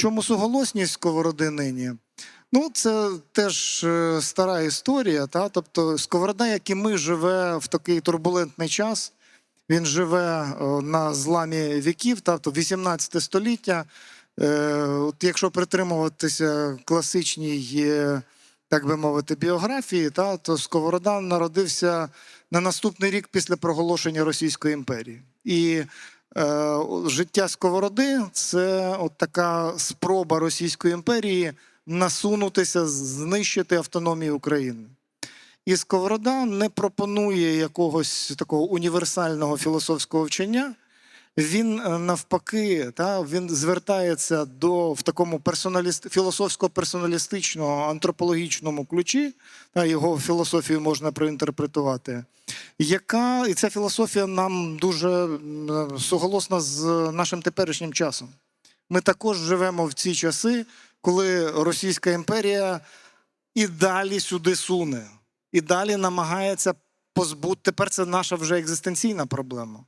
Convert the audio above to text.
чому суголосність сковороди нині? Ну, це теж е, стара історія. Та? Тобто, сковорода, як і ми, живе в такий турбулентний час. Він живе на зламі віків, тобто 18 століття. Е, От якщо притримуватися класичній, е, так би мовити, біографії, та, то Сковорода народився на наступний рік після проголошення Російської імперії. І життя Сковороди це от така спроба Російської імперії насунутися, знищити автономію України. І Сковорода не пропонує якогось такого універсального філософського вчення. Він е, навпаки, та, він звертається до в такому персоналіст, філософсько-персоналістичному антропологічному ключі, та, його філософію можна проінтерпретувати, яка і ця філософія нам дуже суголосна з нашим теперішнім часом. Ми також живемо в ці часи, коли Російська імперія і далі сюди суне, і далі намагається позбути. Тепер це наша вже екзистенційна проблема.